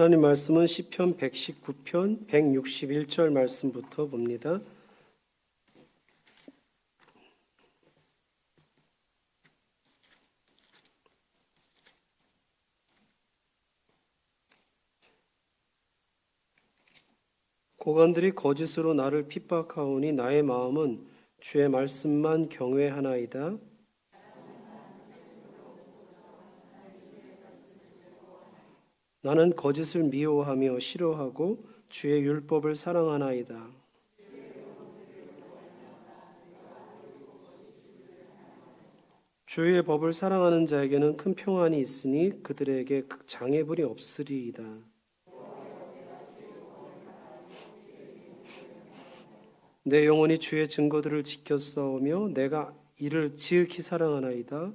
하나님 말씀은 시편 119편 161절 말씀부터 봅니다. 고관들이 거짓으로 나를 핍박하오니 나의 마음은 주의 말씀만 경외하나이다. 나는 거짓을 미워하며 싫어하고 주의 율법을 사랑하나이다. 주의 법을 사랑하는 자에게는 큰 평안이 있으니 그들에게 장애물이 없으리이다. 내 영혼이 주의 증거들을 싸우며 내가 이를 지극히 사랑하나이다.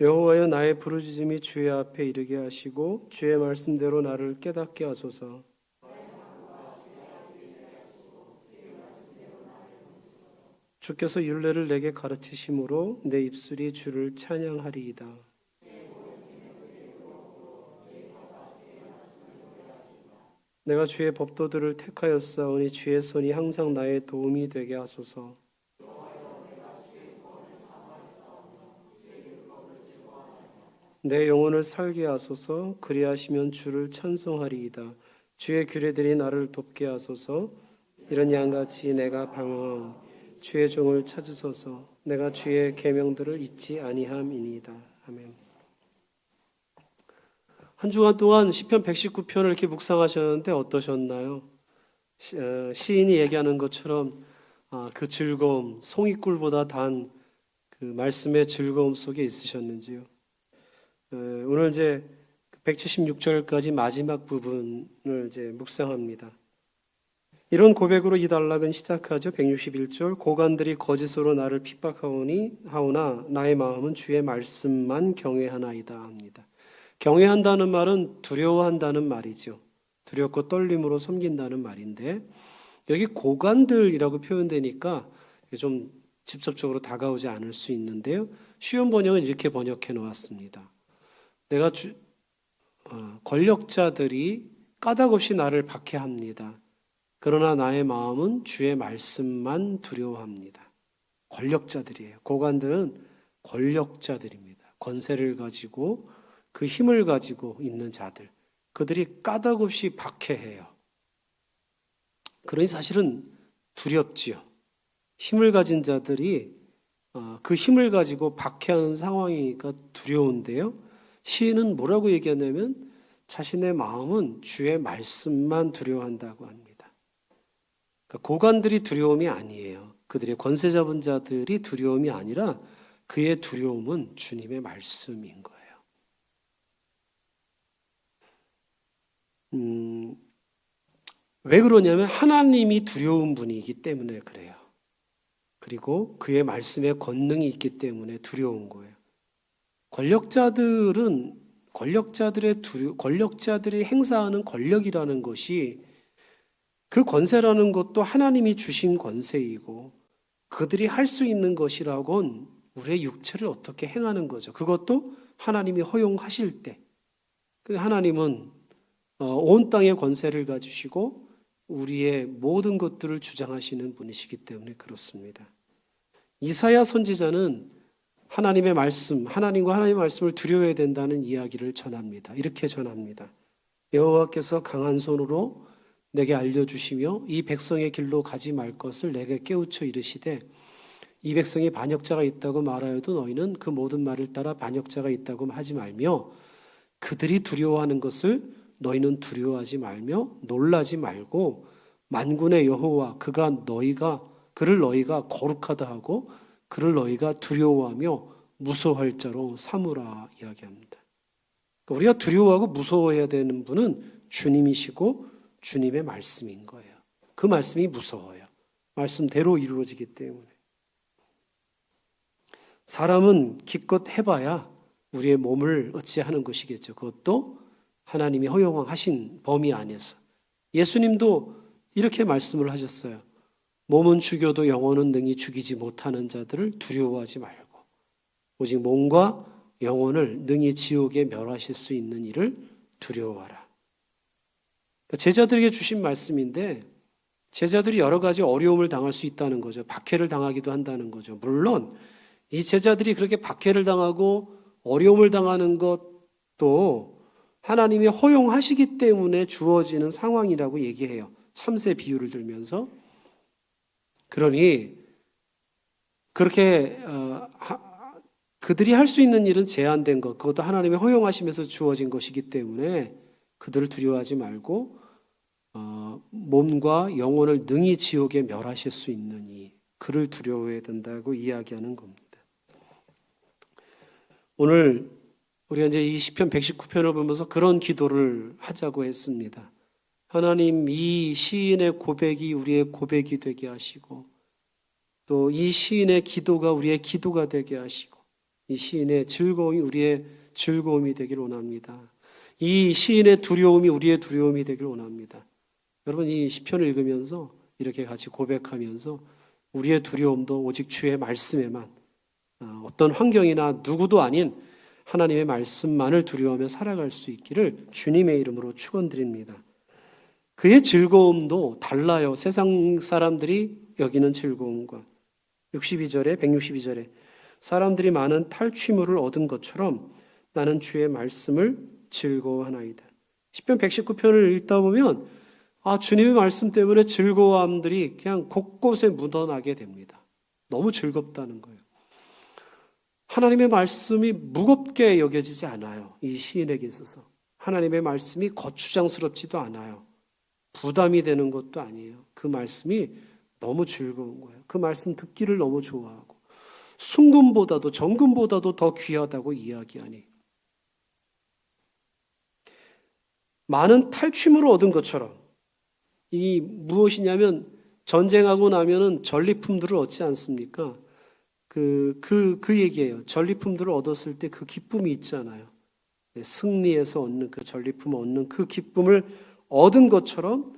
여호와여 나의 부르짖음이 주의 앞에 이르게 하시고 주의 말씀대로 나를 깨닫게 하소서. 주께서 율례를 내게 가르치심으로 내 입술이 주를 찬양하리이다. 내가 주의 법도들을 택하였사오니 주의 손이 항상 나의 도움이 되게 하소서. 내 영혼을 살게 하소서 그리하시면 주를 찬송하리이다. 주의 규례들이 나를 돕게 하소서 이런 양같이 내가 방황함 주의 종을 찾으소서 내가 주의 계명들을 잊지 아니함이니이다. 아멘. 한 주간 동안 시편 119편을 이렇게 묵상하셨는데 어떠셨나요? 시, 어, 시인이 얘기하는 것처럼 아, 그 즐거움, 송이꿀보다 단 그 말씀의 즐거움 속에 있으셨는지요? 어, 오늘 이제 176절까지 마지막 부분을 이제 묵상합니다. 이런 고백으로 이 단락은 시작하죠. 161절 고관들이 거짓으로 나를 핍박하오니 하오나 나의 마음은 주의 말씀만 경외하나이다 합니다. 경외한다는 말은 두려워한다는 말이죠. 두렵고 떨림으로 섬긴다는 말인데 여기 고관들이라고 표현되니까 좀 직접적으로 다가오지 않을 수 있는데요. 쉬운 번역은 이렇게 번역해 놓았습니다. 내가 주, 어, 권력자들이 까닭없이 나를 박해합니다. 그러나 나의 마음은 주의 말씀만 두려워합니다. 권력자들이에요. 고관들은 권력자들입니다. 권세를 가지고 그 힘을 가지고 있는 자들. 그들이 까닭없이 박해해요. 그러니 사실은 두렵지요. 힘을 가진 자들이 어, 그 힘을 가지고 박해하는 상황이니까 두려운데요. 시인은 뭐라고 얘기하냐면 자신의 마음은 주의 말씀만 두려워한다고 합니다. 그러니까 고관들이 두려움이 아니에요. 그들의 권세 잡은 자들이 두려움이 아니라 그의 두려움은 주님의 말씀인 거예요. 음, 왜 그러냐면 하나님이 두려운 분이기 때문에 그래요. 그리고 그의 말씀에 권능이 있기 때문에 두려운 거예요. 권력자들은 권력자들의 두려, 권력자들이 행사하는 권력이라는 것이 그 권세라는 것도 하나님이 주신 권세이고 그들이 할 수 있는 것이라곤 우리의 육체를 어떻게 행하는 거죠. 그것도 하나님이 허용하실 때. 하나님은 어, 온 땅의 권세를 가지시고 우리의 모든 것들을 주장하시는 분이시기 때문에 그렇습니다. 이사야 선지자는 하나님의 말씀, 하나님과 하나님의 말씀을 두려워해야 된다는 이야기를 전합니다. 이렇게 전합니다. 여호와께서 강한 손으로 내게 알려주시며 이 백성의 길로 가지 말 것을 내게 깨우쳐 이르시되 이 백성이 반역자가 있다고 말하여도 너희는 그 모든 말을 따라 반역자가 있다고 하지 말며 그들이 두려워하는 것을 너희는 두려워하지 말며 놀라지 말고 만군의 여호와 그가 너희가 그를 너희가 거룩하다 하고 그를 너희가 두려워하며 무서워할 자로 삼으라 이야기합니다. 그러니까 우리가 두려워하고 무서워해야 되는 분은 주님이시고 주님의 말씀인 거예요. 그 말씀이 무서워요. 말씀대로 이루어지기 때문에. 사람은 기껏 해봐야 우리의 몸을 어찌하는 것이겠죠. 그것도 하나님이 허용하신 범위 안에서. 예수님도 이렇게 말씀을 하셨어요. 몸은 죽여도 영혼은 능히 죽이지 못하는 자들을 두려워하지 말고 오직 몸과 영혼을 능히 지옥에 멸하실 수 있는 일을 두려워하라. 그러니까 제자들에게 주신 말씀인데 제자들이 여러 가지 어려움을 당할 수 있다는 거죠. 박해를 당하기도 한다는 거죠. 물론 이 제자들이 그렇게 박해를 당하고 어려움을 당하는 것도 하나님이 허용하시기 때문에 주어지는 상황이라고 얘기해요. 참새 비유를 들면서. 그러니 그렇게 어, 하- 그들이 할 수 있는 일은 제한된 것, 그것도 하나님이 허용하시면서 주어진 것이기 때문에 그들을 두려워하지 말고 어, 몸과 영혼을 능히 지옥에 멸하실 수 있는 이 그를 두려워해야 된다고 이야기하는 겁니다. 오늘 우리가 이제 이 시편 119편을 보면서 그런 기도를 하자고 했습니다. 하나님 이 시인의 고백이 우리의 고백이 되게 하시고 또 이 시인의 기도가 우리의 기도가 되게 하시고 이 시인의 즐거움이 우리의 즐거움이 되길 원합니다. 이 시인의 두려움이 우리의 두려움이 되길 원합니다. 여러분 이 시편을 읽으면서 이렇게 같이 고백하면서 우리의 두려움도 오직 주의 말씀에만 어, 어떤 환경이나 누구도 아닌 하나님의 말씀만을 두려워하며 살아갈 수 있기를 주님의 이름으로 축원드립니다. 그의 즐거움도 달라요. 세상 사람들이 여기는 즐거움과 62절에 162절에 사람들이 많은 탈취물을 얻은 것처럼 나는 주의 말씀을 즐거워하나이다. 10편 119편을 읽다 보면 아 주님의 말씀 때문에 즐거움들이 그냥 곳곳에 묻어나게 됩니다. 너무 즐겁다는 거예요. 하나님의 말씀이 무겁게 여겨지지 않아요. 이 시인에게 있어서. 하나님의 말씀이 거추장스럽지도 않아요. 부담이 되는 것도 아니에요. 그 말씀이 너무 즐거운 거예요. 그 말씀 듣기를 너무 좋아하고 순금보다도 정금보다도 더 귀하다고 이야기하니 많은 탈취물을 얻은 것처럼 이 무엇이냐면 전쟁하고 나면은 전리품들을 얻지 않습니까? 그, 그, 그 얘기예요. 전리품들을 얻었을 때 그 기쁨이 있잖아요. 네, 승리에서 얻는 그 전리품 얻는 그 기쁨을 얻은 것처럼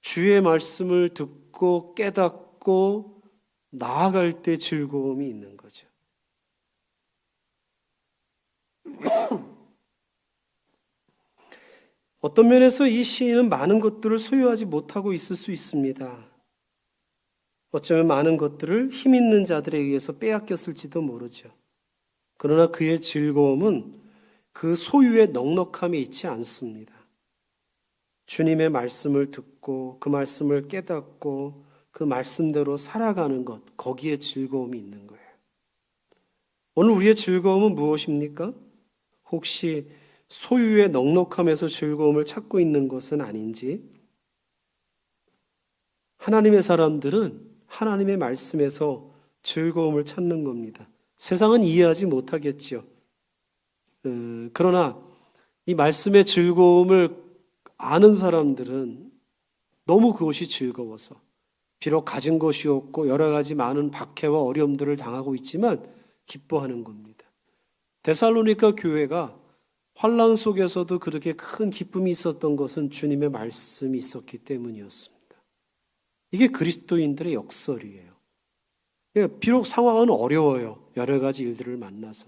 주의 말씀을 듣고 깨닫고 나아갈 때 즐거움이 있는 거죠. 어떤 면에서 이 시인은 많은 것들을 소유하지 못하고 있을 수 있습니다. 어쩌면 많은 것들을 힘 있는 자들에 의해서 빼앗겼을지도 모르죠. 그러나 그의 즐거움은 그 소유의 넉넉함에 있지 않습니다. 주님의 말씀을 듣고 그 말씀을 깨닫고 그 말씀대로 살아가는 것, 거기에 즐거움이 있는 거예요. 오늘 우리의 즐거움은 무엇입니까? 혹시 소유의 넉넉함에서 즐거움을 찾고 있는 것은 아닌지? 하나님의 사람들은 하나님의 말씀에서 즐거움을 찾는 겁니다. 세상은 이해하지 못하겠지요. 어, 그러나 이 말씀의 즐거움을 아는 사람들은 너무 그것이 즐거워서 비록 가진 것이 없고 여러 가지 많은 박해와 어려움들을 당하고 있지만 기뻐하는 겁니다. 데살로니가 교회가 환란 속에서도 그렇게 큰 기쁨이 있었던 것은 주님의 말씀이 있었기 때문이었습니다. 이게 그리스도인들의 역설이에요. 예, 비록 상황은 어려워요. 여러 가지 일들을 만나서.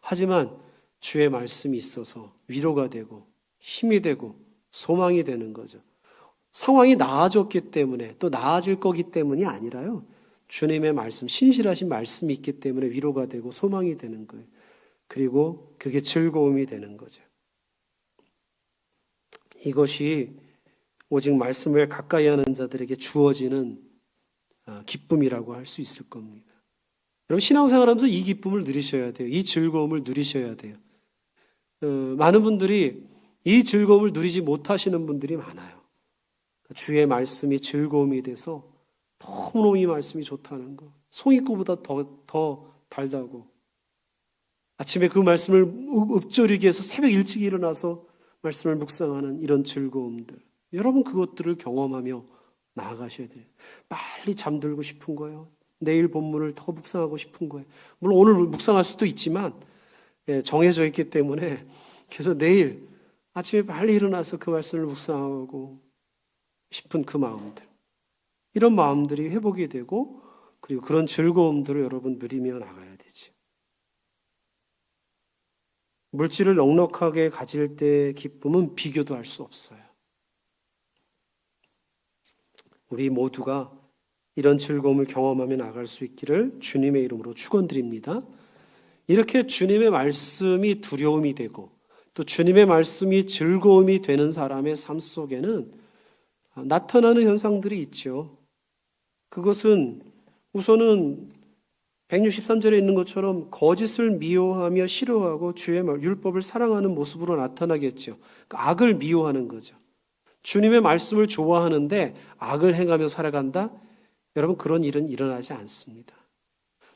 하지만 주의 말씀이 있어서 위로가 되고 힘이 되고 소망이 되는 거죠. 상황이 나아졌기 때문에 또 나아질 거기 때문이 아니라요. 주님의 말씀, 신실하신 말씀이 있기 때문에 위로가 되고 소망이 되는 거예요. 그리고 그게 즐거움이 되는 거죠. 이것이 오직 말씀을 가까이 하는 자들에게 주어지는 아, 기쁨이라고 할 수 있을 겁니다. 여러분 신앙생활 하면서 이 기쁨을 누리셔야 돼요. 이 즐거움을 누리셔야 돼요. 어, 많은 분들이 이 즐거움을 누리지 못하시는 분들이 많아요. 주의 말씀이 즐거움이 돼서 너무너무 이 말씀이 좋다는 거. 송이구보다 더, 더 달다고. 아침에 그 말씀을 읊조리기 위해서 새벽 일찍 일어나서 말씀을 묵상하는 이런 즐거움들. 여러분 그것들을 경험하며 나아가셔야 돼요. 빨리 잠들고 싶은 거예요. 내일 본문을 더 묵상하고 싶은 거예요. 물론 오늘 묵상할 수도 있지만 예, 정해져 있기 때문에 그래서 내일 아침에 빨리 일어나서 그 말씀을 묵상하고 싶은 그 마음들. 이런 마음들이 회복이 되고 그리고 그런 즐거움들을 여러분 누리며 나가야 되지. 물질을 넉넉하게 가질 때의 기쁨은 비교도 할 수 없어요. 우리 모두가 이런 즐거움을 경험하며 나갈 수 있기를 주님의 이름으로 축원드립니다. 이렇게 주님의 말씀이 두려움이 되고 또 주님의 말씀이 즐거움이 되는 사람의 삶 속에는 나타나는 현상들이 있죠. 그것은 우선은 163절에 있는 것처럼 거짓을 미워하며 싫어하고 주의 말, 율법을 사랑하는 모습으로 나타나겠죠. 그 악을 미워하는 거죠. 주님의 말씀을 좋아하는데 악을 행하며 살아간다? 여러분 그런 일은 일어나지 않습니다.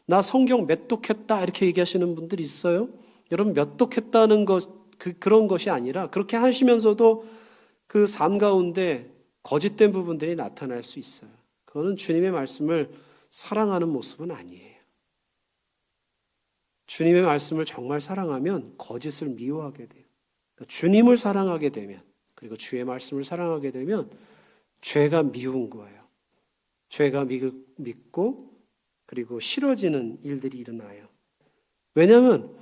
나 성경 몇 독했다 이렇게 얘기하시는 분들 있어요. 여러분 몇 독했다는 것 그, 그런 것이 아니라 그렇게 하시면서도 그 삶 가운데 거짓된 부분들이 나타날 수 있어요. 그거는 주님의 말씀을 사랑하는 모습은 아니에요. 주님의 말씀을 정말 사랑하면 거짓을 미워하게 돼요. 그러니까 주님을 사랑하게 되면 그리고 주의 말씀을 사랑하게 되면 죄가 미운 거예요. 죄가 믿고 그리고 싫어지는 일들이 일어나요. 왜냐하면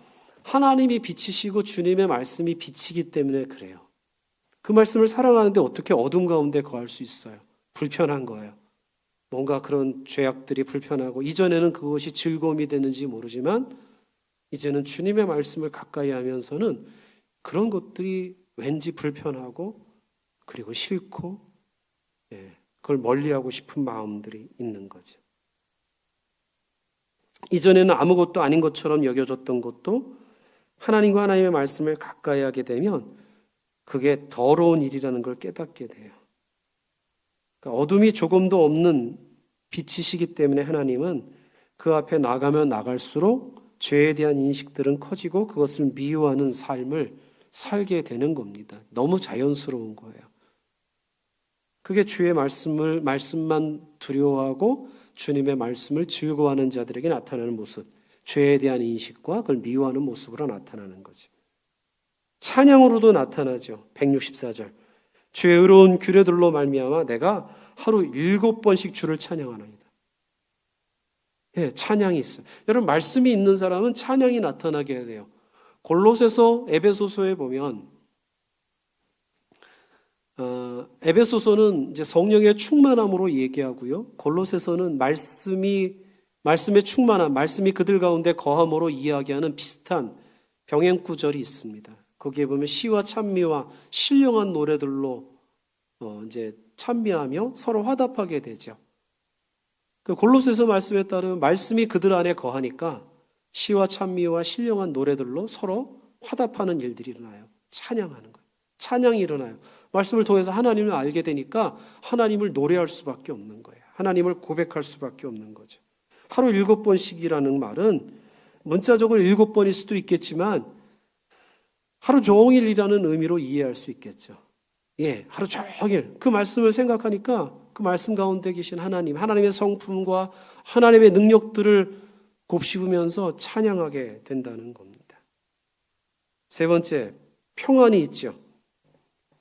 하나님이 빛이시고 주님의 말씀이 빛이기 때문에 그래요. 그 말씀을 사랑하는데 어떻게 어둠 가운데 거할 수 있어요? 불편한 거예요. 뭔가 그런 죄악들이 불편하고 이전에는 그것이 즐거움이 됐는지 모르지만 이제는 주님의 말씀을 가까이 하면서는 그런 것들이 왠지 불편하고 그리고 싫고 예, 그걸 멀리하고 싶은 마음들이 있는 거죠. 이전에는 아무것도 아닌 것처럼 여겨졌던 것도 하나님과 하나님의 말씀을 가까이 하게 되면 그게 더러운 일이라는 걸 깨닫게 돼요. 그러니까 어둠이 조금도 없는 빛이시기 때문에 하나님은 그 앞에 나가면 나갈수록 죄에 대한 인식들은 커지고 그것을 미워하는 삶을 살게 되는 겁니다. 너무 자연스러운 거예요. 그게 주의 말씀을 말씀만 두려워하고 주님의 말씀을 즐거워하는 자들에게 나타나는 모습, 죄에 대한 인식과 그걸 미워하는 모습으로 나타나는 거죠. 찬양으로도 나타나죠. 164절. 주의 의로운 규례들로 말미암아 내가 하루 일곱 번씩 주를 찬양하나이다. 예, 찬양이 있어요. 여러분 말씀이 있는 사람은 찬양이 나타나게 해야 돼요. 골로새서 에베소서에 보면 어, 에베소서는 이제 성령의 충만함으로 얘기하고요. 골로새서는 말씀이 말씀의 충만함, 말씀이 그들 가운데 거함으로 이야기하는 비슷한 병행 구절이 있습니다. 거기에 보면 시와 찬미와 신령한 노래들로 어, 이제 찬미하며 서로 화답하게 되죠. 그 골로새서 말씀에 따르면 말씀이 그들 안에 거하니까 시와 찬미와 신령한 노래들로 서로 화답하는 일들이 일어나요. 찬양하는 거예요. 찬양이 일어나요. 말씀을 통해서 하나님을 알게 되니까 하나님을 노래할 수밖에 없는 거예요. 하나님을 고백할 수밖에 없는 거죠. 하루 일곱 번씩이라는 말은 문자적으로 일곱 번일 수도 있겠지만 하루 종일이라는 의미로 이해할 수 있겠죠. 예, 하루 종일 그 말씀을 생각하니까 그 말씀 가운데 계신 하나님, 하나님의 성품과 하나님의 능력들을 곱씹으면서 찬양하게 된다는 겁니다. 세 번째, 평안이 있죠.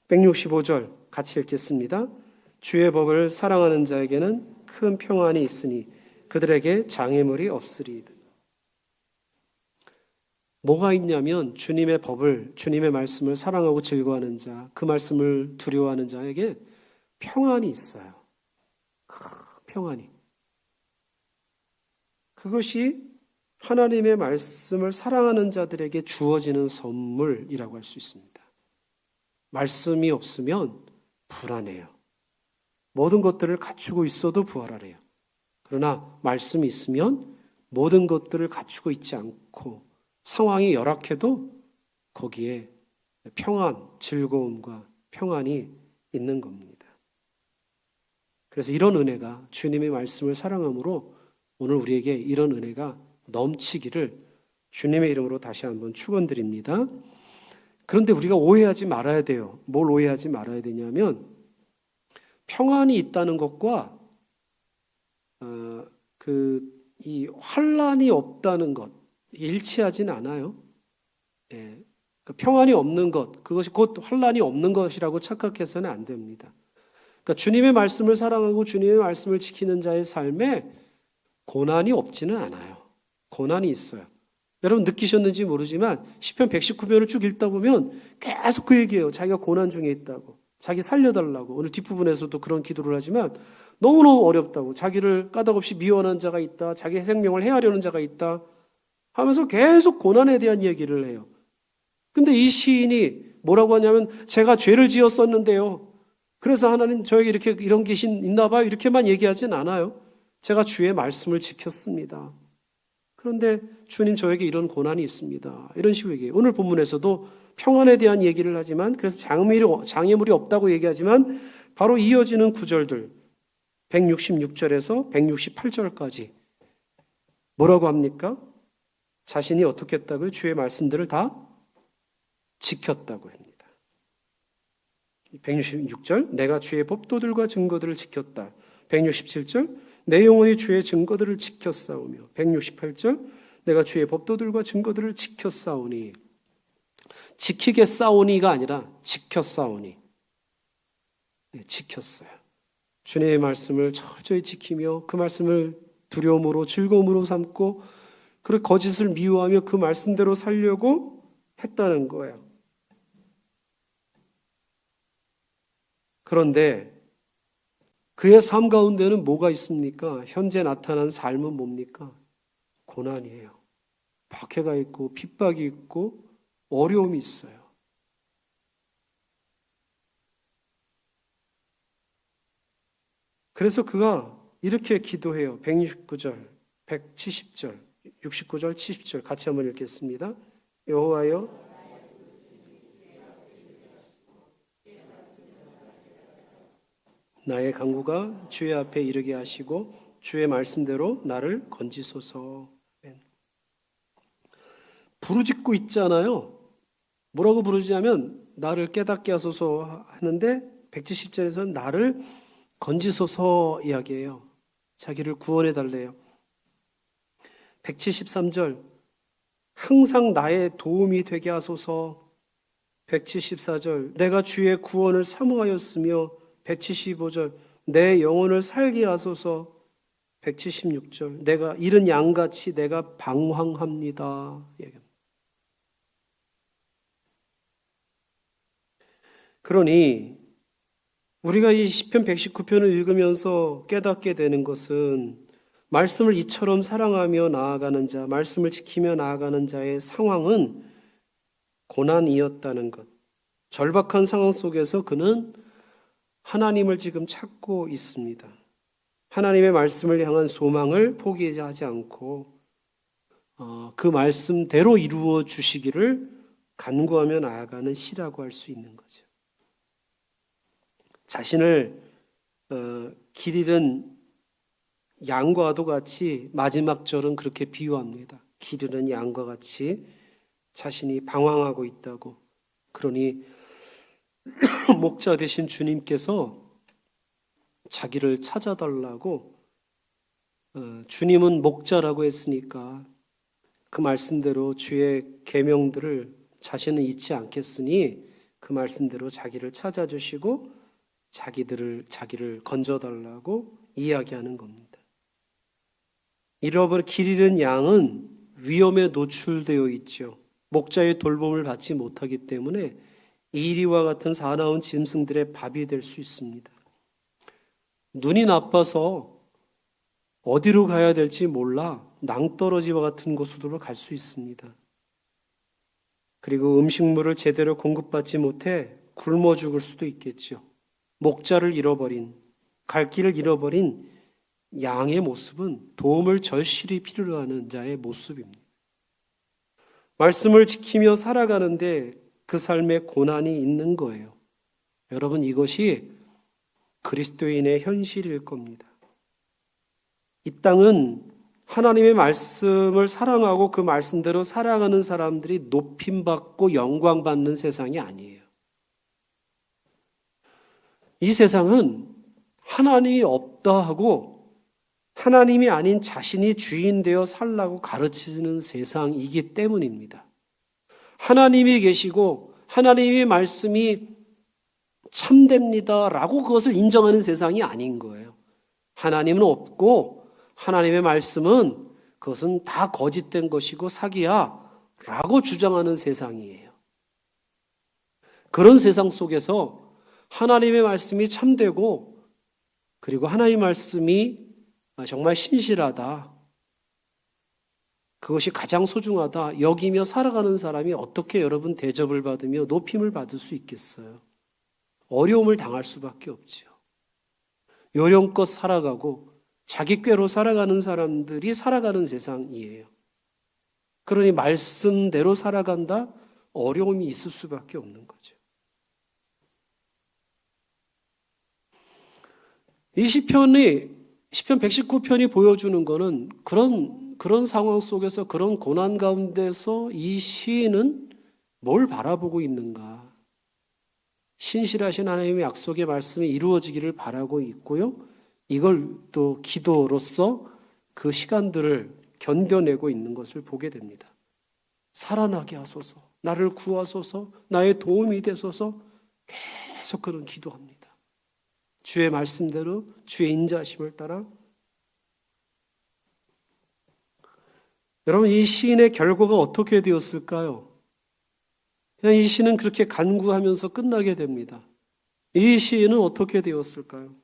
165절 같이 읽겠습니다. 주의 법을 사랑하는 자에게는 큰 평안이 있으니 그들에게 장애물이 없으리이다. 뭐가 있냐면 주님의 법을 주님의 말씀을 사랑하고 즐거워하는 자, 그 말씀을 두려워하는 자에게 평안이 있어요. 평안이. 그것이 하나님의 말씀을 사랑하는 자들에게 주어지는 선물이라고 할 수 있습니다. 말씀이 없으면 불안해요. 모든 것들을 갖추고 있어도 부활하래요. 그러나 말씀이 있으면 모든 것들을 갖추고 있지 않고 상황이 열악해도 거기에 평안, 즐거움과 평안이 있는 겁니다. 그래서 이런 은혜가 주님의 말씀을 사랑함으로 오늘 우리에게 이런 은혜가 넘치기를 주님의 이름으로 다시 한번 축원드립니다. 그런데 우리가 오해하지 말아야 돼요. 뭘 오해하지 말아야 되냐면 평안이 있다는 것과 어, 그이 환란이 없다는 것 일치하진 않아요. 예. 그 평안이 없는 것 그것이 곧 환란이 없는 것이라고 착각해서는 안 됩니다. 그러니까 주님의 말씀을 사랑하고 주님의 말씀을 지키는 자의 삶에 고난이 없지는 않아요. 고난이 있어요. 여러분 느끼셨는지 모르지만 시편 119편을 쭉 읽다 보면 계속 그 얘기예요. 자기가 고난 중에 있다고. 자기 살려달라고. 오늘 뒷부분에서도 그런 기도를 하지만 너무너무 어렵다고. 자기를 까닭없이 미워하는 자가 있다. 자기 생명을 해하려는 자가 있다. 하면서 계속 고난에 대한 얘기를 해요. 근데 이 시인이 뭐라고 하냐면 제가 죄를 지었었는데요. 그래서 하나님 저에게 이렇게 이런 계신 있나 봐요. 이렇게만 얘기하진 않아요. 제가 주의 말씀을 지켰습니다. 그런데 주님 저에게 이런 고난이 있습니다. 이런 식으로 얘기해요. 오늘 본문에서도 평안에 대한 얘기를 하지만 그래서 장애물이 없다고 얘기하지만 바로 이어지는 구절들 166절에서 168절까지 뭐라고 합니까? 자신이 어떻게 했다고요? 주의 말씀들을 다 지켰다고 합니다. 166절 내가 주의 법도들과 증거들을 지켰다. 167절 내 영혼이 주의 증거들을 지켰사오며 168절 내가 주의 법도들과 증거들을 지켰사오니 지키게 싸우니가 아니라 지켰사오니 네, 지켰어요. 주님의 말씀을 철저히 지키며 그 말씀을 두려움으로 즐거움으로 삼고 그 거짓을 미워하며 그 말씀대로 살려고 했다는 거예요. 그런데 그의 삶 가운데는 뭐가 있습니까? 현재 나타난 삶은 뭡니까? 고난이에요. 박해가 있고 핍박이 있고 어려움이 있어요. 그래서 그가 이렇게 기도해요. 169절, 170절, 69절, 70절 같이 한번 읽겠습니다. 여호와여 나의 강구가 주의 앞에 이르게 하시고 주의 말씀대로 나를 건지소서. 부르짖고 있잖아요. 뭐라고 부르짖냐면 나를 깨닫게 하소서 하는데 170절에서는 나를 건지소서 이야기해요. 자기를 구원해 달래요. 173절 항상 나의 도움이 되게 하소서 174절 내가 주의 구원을 사모하였으며 175절 내 영혼을 살게 하소서 176절 내가 이른 양같이 내가 방황합니다. 그러니 우리가 이 시편 119편을 읽으면서 깨닫게 되는 것은 말씀을 이처럼 사랑하며 나아가는 자, 말씀을 지키며 나아가는 자의 상황은 고난이었다는 것. 절박한 상황 속에서 그는 하나님을 지금 찾고 있습니다. 하나님의 말씀을 향한 소망을 포기하지 않고 어, 그 말씀대로 이루어 주시기를 간구하며 나아가는 시라고 할 수 있는 거죠. 자신을 어, 길 잃은 양과도 같이 마지막 절은 그렇게 비유합니다. 길 잃은 양과 같이 자신이 방황하고 있다고. 그러니 목자 되신 주님께서 자기를 찾아달라고 어, 주님은 목자라고 했으니까 그 말씀대로 주의 계명들을 자신은 잊지 않겠으니 그 말씀대로 자기를 찾아주시고 자기들을 자기를 건져달라고 이야기하는 겁니다. 잃어버린 길 잃은 양은 위험에 노출되어 있죠. 목자의 돌봄을 받지 못하기 때문에 이리와 같은 사나운 짐승들의 밥이 될 수 있습니다. 눈이 나빠서 어디로 가야 될지 몰라 낭떠러지와 같은 곳으로 갈 수 있습니다. 그리고 음식물을 제대로 공급받지 못해 굶어 죽을 수도 있겠죠. 목자를 잃어버린, 갈 길을 잃어버린 양의 모습은 도움을 절실히 필요로 하는 자의 모습입니다. 말씀을 지키며 살아가는데 그 삶에 고난이 있는 거예요. 여러분, 이것이 그리스도인의 현실일 겁니다. 이 땅은 하나님의 말씀을 사랑하고 그 말씀대로 살아가는 사람들이 높임 받고 영광 받는 세상이 아니에요. 이 세상은 하나님이 없다 하고 하나님이 아닌 자신이 주인 되어 살라고 가르치는 세상이기 때문입니다. 하나님이 계시고 하나님의 말씀이 참됩니다 라고 그것을 인정하는 세상이 아닌 거예요. 하나님은 없고 하나님의 말씀은 그것은 다 거짓된 것이고 사기야 라고 주장하는 세상이에요. 그런 세상 속에서 하나님의 말씀이 참되고 그리고 하나님의 말씀이 정말 신실하다. 그것이 가장 소중하다. 여기며 살아가는 사람이 어떻게 여러분 대접을 받으며 높임을 받을 수 있겠어요? 어려움을 당할 수밖에 없지요. 요령껏 살아가고 자기 꾀로 살아가는 사람들이 살아가는 세상이에요. 그러니 말씀대로 살아간다? 어려움이 있을 수밖에 없는 거죠. 이 시편이 시편 119편이 보여주는 것은 그런 그런 상황 속에서 그런 고난 가운데서 이 시인은 뭘 바라보고 있는가? 신실하신 하나님의 약속의 말씀이 이루어지기를 바라고 있고요. 이걸 또 기도로서 그 시간들을 견뎌내고 있는 것을 보게 됩니다. 살아나게 하소서, 나를 구하소서, 나의 도움이 되소서 계속 그런 기도합니다. 주의 말씀대로 주의 인자심을 따라 여러분 이 시인의 결과가 어떻게 되었을까요? 그냥 이 시는 그렇게 간구하면서 끝나게 됩니다. 이 시인은 어떻게 되었을까요?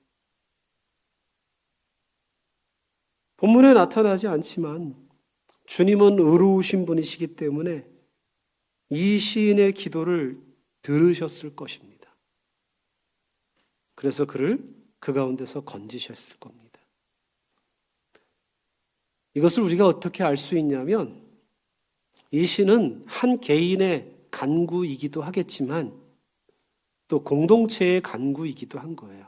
본문에 나타나지 않지만 주님은 의로우신 분이시기 때문에 이 시인의 기도를 들으셨을 것입니다. 그래서 그를 그 가운데서 건지셨을 겁니다. 이것을 우리가 어떻게 알 수 있냐면 이 시는 한 개인의 간구이기도 하겠지만 또 공동체의 간구이기도 한 거예요.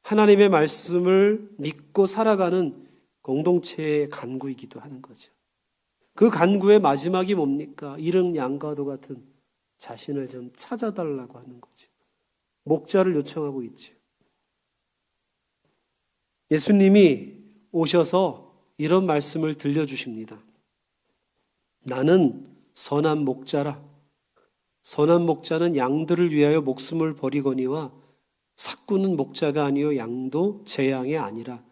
하나님의 말씀을 믿고 살아가는 공동체의 간구이기도 하는 거죠. 그 간구의 마지막이 뭡니까? 이른 양과도 같은 자신을 좀 찾아달라고 하는 거죠. 목자를 요청하고 있죠. 예수님이 오셔서 이런 말씀을 들려주십니다. 나는 선한 목자라. 선한 목자는 양들을 위하여 목숨을 버리거니와 삭구는 목자가 아니요 양도 제 양이 아니라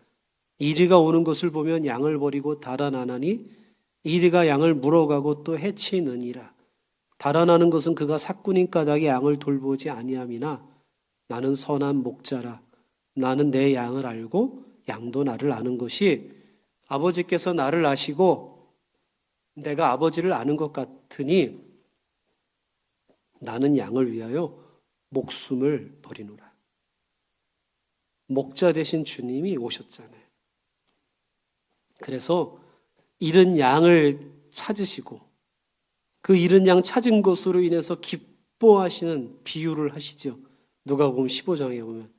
이리가 오는 것을 보면 양을 버리고 달아나나니 이리가 양을 물어가고 또 해치느니라. 달아나는 것은 그가 삭군인 까닭에 양을 돌보지 아니함이나 나는 선한 목자라. 나는 내 양을 알고 양도 나를 아는 것이 아버지께서 나를 아시고 내가 아버지를 아는 것 같으니 나는 양을 위하여 목숨을 버리노라. 목자 되신 주님이 오셨잖아요. 그래서 잃은 양을 찾으시고 그 잃은 양 찾은 것으로 인해서 기뻐하시는 비유를 하시죠. 누가 보면 15장에 보면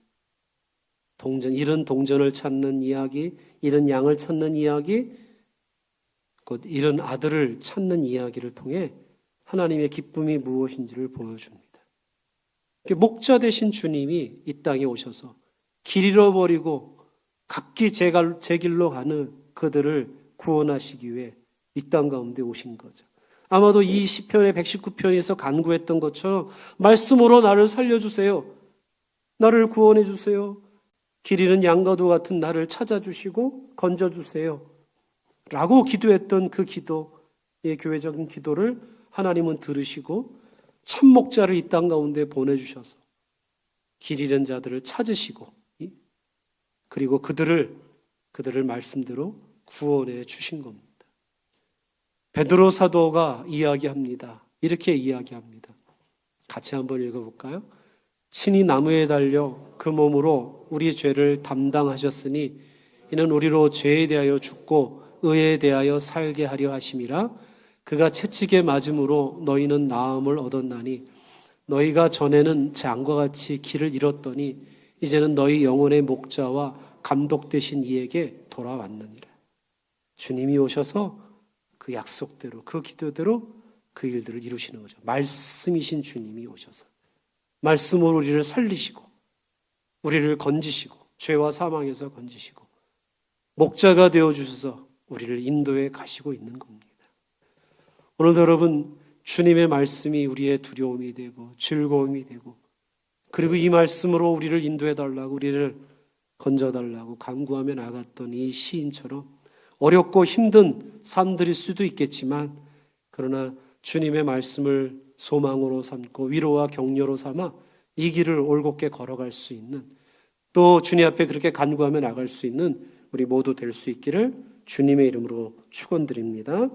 동전 잃은 동전을 찾는 이야기, 잃은 양을 찾는 이야기, 곧 잃은 아들을 찾는 이야기를 통해 하나님의 기쁨이 무엇인지를 보여줍니다. 목자 되신 주님이 이 땅에 오셔서 길 잃어버리고 각기 제 길로 가는 그들을 구원하시기 위해 이 땅 가운데 오신 거죠. 아마도 이 시편의 119편에서 간구했던 것처럼 말씀으로 나를 살려주세요. 나를 구원해 주세요. 길 잃은 양과도 같은 나를 찾아주시고 건져주세요. 라고 기도했던 그 기도의 교회적인 기도를 하나님은 들으시고 참 목자를 이 땅 가운데 보내주셔서 길 잃은 자들을 찾으시고 그리고 그들을 그들을 말씀대로 구원해 주신 겁니다. 베드로 사도가 이야기합니다. 이렇게 이야기합니다. 같이 한번 읽어볼까요? 친히 나무에 달려 그 몸으로 우리 죄를 담당하셨으니 이는 우리로 죄에 대하여 죽고 의에 대하여 살게 하려 하심이라 그가 채찍에 맞음으로 너희는 나음을 얻었나니 너희가 전에는 장과 같이 길을 잃었더니 이제는 너희 영혼의 목자와 감독 되신 이에게 돌아왔느니라. 주님이 오셔서 그 약속대로 그 기도대로 그 일들을 이루시는 거죠. 말씀이신 주님이 오셔서 말씀으로 우리를 살리시고 우리를 건지시고 죄와 사망에서 건지시고 목자가 되어 주셔서 우리를 인도해 가시고 있는 겁니다. 오늘도 여러분 주님의 말씀이 우리의 두려움이 되고 즐거움이 되고 그리고 이 말씀으로 우리를 인도해 달라고 우리를 건져 달라고 간구하며 나갔던 이 시인처럼 어렵고 힘든 삶들일 수도 있겠지만 그러나 주님의 말씀을 소망으로 삼고 위로와 격려로 삼아 이 길을 올곧게 걸어갈 수 있는 또 주님 앞에 그렇게 간구하며 나갈 수 있는 우리 모두 될 수 있기를 주님의 이름으로 축원드립니다.